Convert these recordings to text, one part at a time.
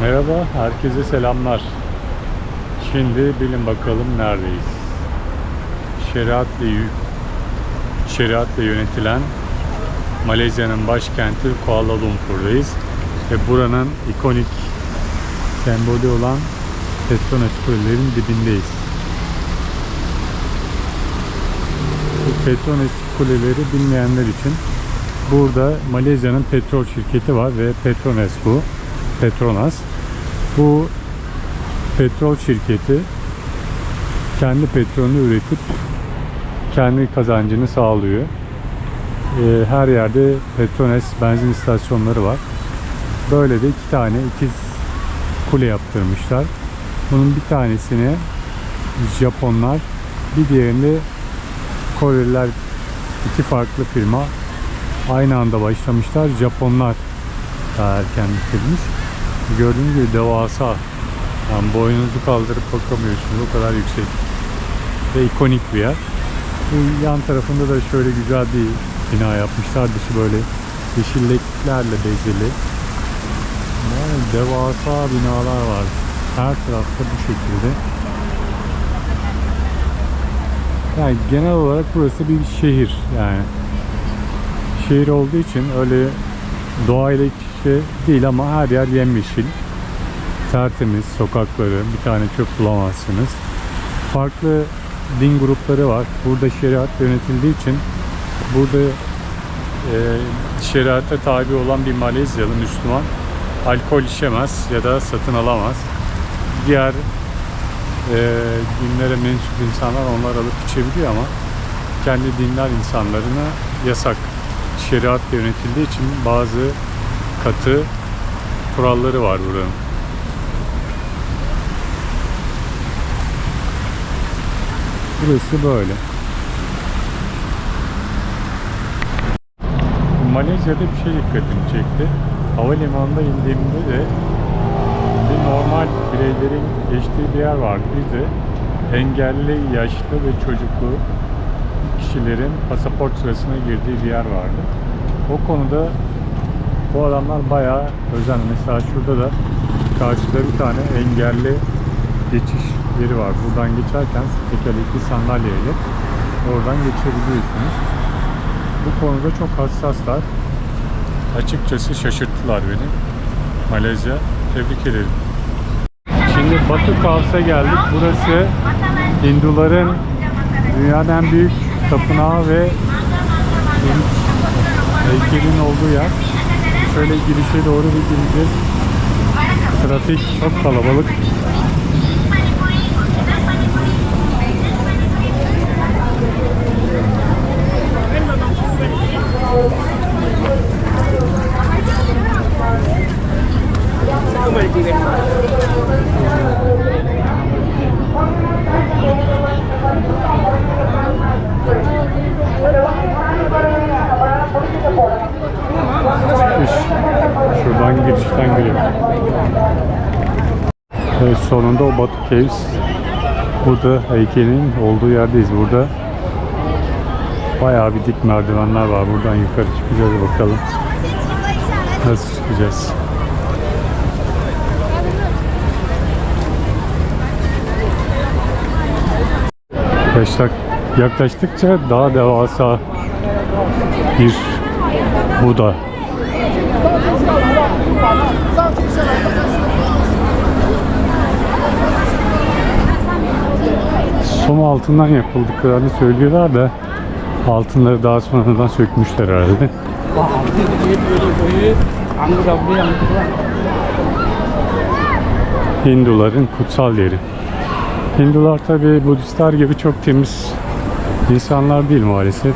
Merhaba, herkese selamlar. Şimdi bilin bakalım neredeyiz. Şeriatla, şeriatla yönetilen Malezya'nın başkenti Kuala Lumpur'dayız. Ve buranın ikonik sembolü olan Petronas Kulelerin dibindeyiz. Bu Petronas Kuleleri bilmeyenler için burada Malezya'nın petrol şirketi var ve Petronas bu. Petronas. Bu petrol şirketi kendi petrolünü üretip kendi kazancını sağlıyor. Ee, her yerde Petronas benzin istasyonları var. Böyle de iki tane ikiz kule yaptırmışlar. Bunun bir tanesini Japonlar, bir diğerini Koreliler iki farklı firma aynı anda başlamışlar. Japonlar daha erken bitirmiş. Gördüğünüz gibi devasa. Yani boynunuzu kaldırıp bakamıyorsunuz. O kadar yüksek. Ve ikonik bir yer. Bu yan tarafında da şöyle güzel bir bina yapmışlar. Dışı böyle yeşilliklerle bezeli. Yani devasa binalar var. Her tarafta bu şekilde. Yani genel olarak burası bir şehir yani. Şehir olduğu için öyle doğayla iç içe değil ama her yer yemyeşil. Tertemiz sokakları, bir tane çöp bulamazsınız. Farklı din grupları var. Burada şeriat yönetildiği için burada e, şeriata tabi olan bir Malezyalı Müslüman alkol içemez ya da satın alamaz. Diğer e, dinlere mensup insanlar onlar alıp içebiliyor ama kendi dinler insanlarına yasak. Şeriatla yönetildiği için bazı katı kuralları var buranın. Burası böyle. Malezya'da bir şey dikkatimi çekti. Havalimanında indiğimde de bir normal bireylerin geçtiği bir yer vardı. Bir de engelli, yaşlı ve çocuklu kişilerin pasaport sırasına girdiği bir yer vardı. O konuda bu adamlar bayağı özen. Mesela şurada da karşıda bir tane engelli geçiş yeri var. Buradan geçerken tekerlekli sandalyeyle oradan geçebiliyorsunuz. Bu konuda çok hassaslar. Açıkçası şaşırttılar beni. Malezya tebrik ederim. Şimdi Batı Kavs'a geldik. Burası Hinduların dünyanın en büyük tapınağı ve heykelin olduğu yer. Şöyle girişe doğru bir gireceğiz. Trafik çok kalabalık. Sonunda o Batu Caves. Burada heykelin olduğu yerdeyiz. Burada bayağı bir dik merdivenler var. Buradan yukarı çıkacağız bakalım. Nasıl çıkacağız? Yaklaştık, yaklaştıkça daha devasa bir Buda. Altından yapıldıklarını söylüyorlar da altınları daha sonradan sökmüşler herhalde. Hinduların kutsal yeri. Hindular tabi Budistler gibi çok temiz insanlar değil maalesef.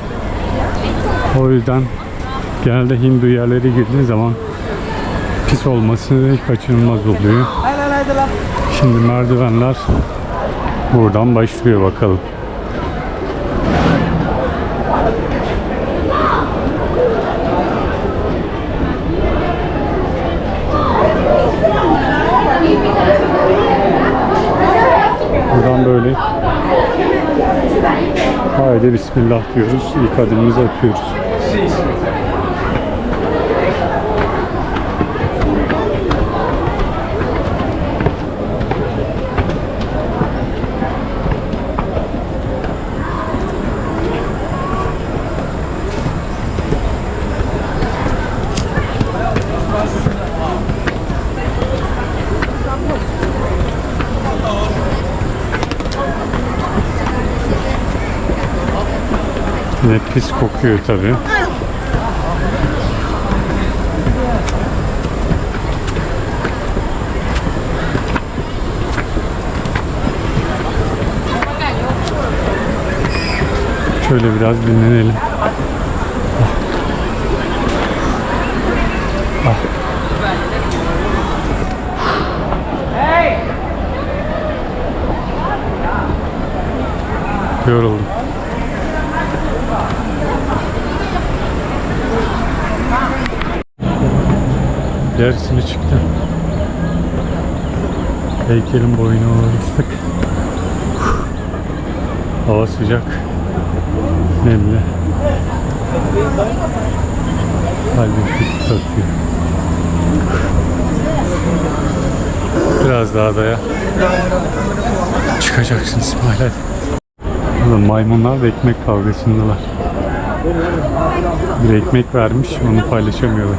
O yüzden genelde Hindu yerlere girdiğin zaman pis olması kaçınılmaz oluyor. Şimdi merdivenler buradan başlıyor bakalım. Buradan böyle Haydi Bismillah diyoruz. İlk adımımızı atıyoruz. Yine pis kokuyor tabii. Şöyle biraz dinlenelim. Yoruldum. Yarısını çıktı. Heykelin boyuna uğraştık. Hava sıcak. Nemli. Kalbim küçük atıyor. Biraz daha daya. Çıkacaksın İsmail hadi. Maymunlar da ekmek kavgasındalar. Bir ekmek vermiş, onu paylaşamıyorlar.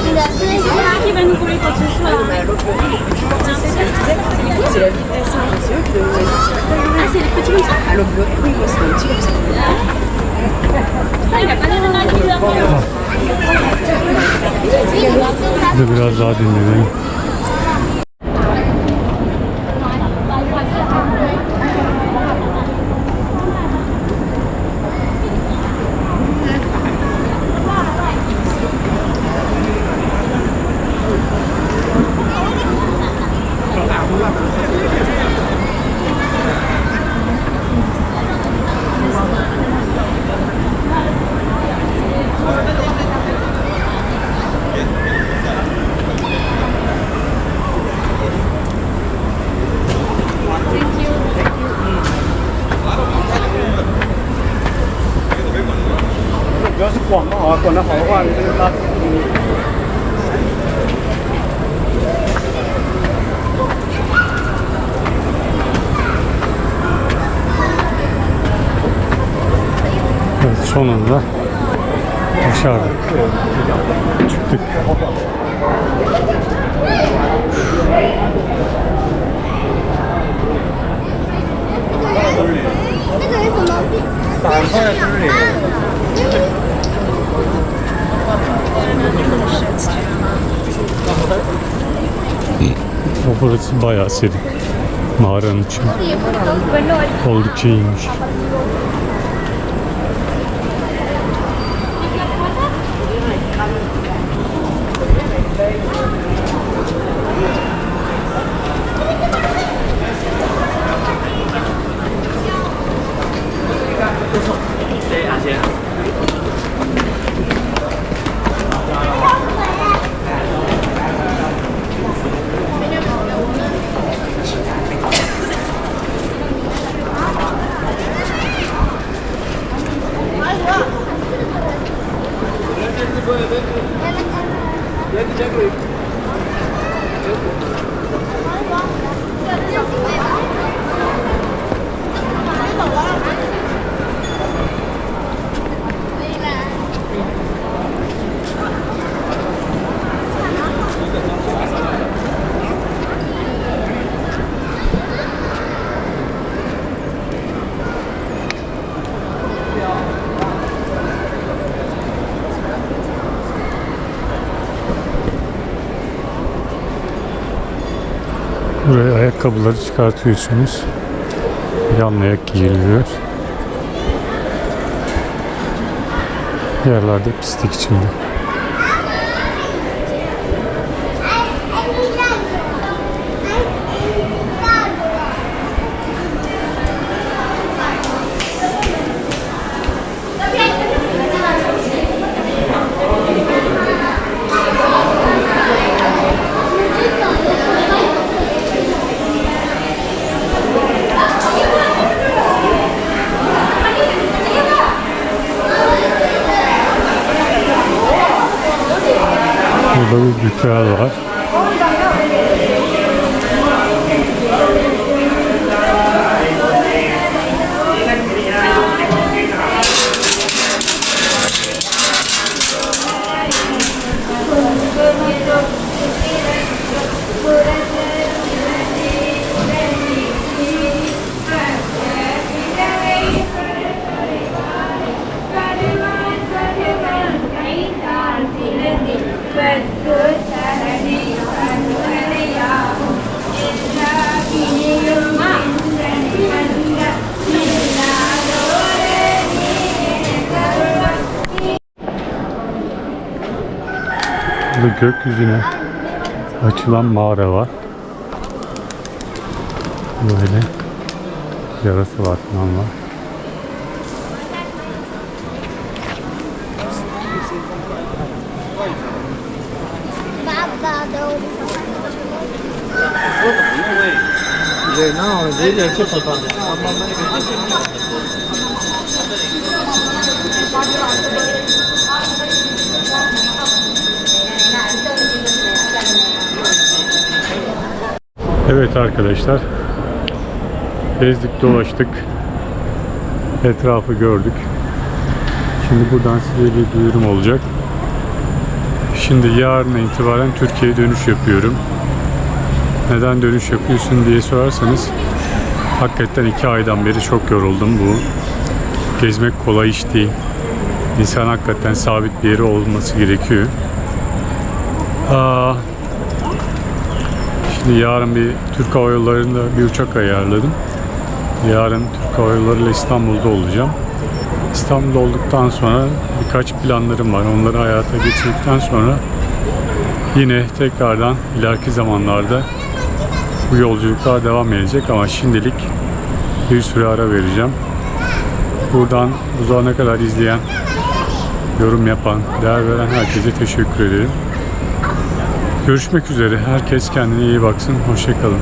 qui va nous des c'est hein. Ah, c'est les petits Ah, c'est les petits d'un leader. Bir de biraz daha dinlenelim. Evet sonunda başardık. Çıktık. O burası bayağı serin. Mağaranın içi. Oldukça iyiymiş. Buraya ayakkabıları çıkartıyorsunuz. Yan ayak giyiliyor. Yerlerde pislik içinde. Burada bir gökyüzüne açılan mağara var. Böyle yarası var falan var. Evet arkadaşlar. Gezdik dolaştık. Etrafı gördük. Şimdi buradan size bir duyurum olacak. Şimdi yarına itibaren Türkiye'ye dönüş yapıyorum. Neden dönüş yapıyorsun diye sorarsanız hakikaten iki aydan beri çok yoruldum bu. Gezmek kolay iş değil. İnsan hakikaten sabit bir yeri olması gerekiyor. Aa, Şimdi yarın bir Türk Hava Yolları'nda bir uçak ayarladım. Yarın Türk Hava Yolları ile İstanbul'da olacağım. İstanbul'da olduktan sonra birkaç planlarım var. Onları hayata geçirdikten sonra yine tekrardan ileriki zamanlarda bu yolculuklar devam edecek ama şimdilik bir süre ara vereceğim. Buradan bu zamana kadar izleyen, yorum yapan, değer veren herkese teşekkür ederim. Görüşmek üzere. Herkes kendine iyi baksın. Hoşçakalın.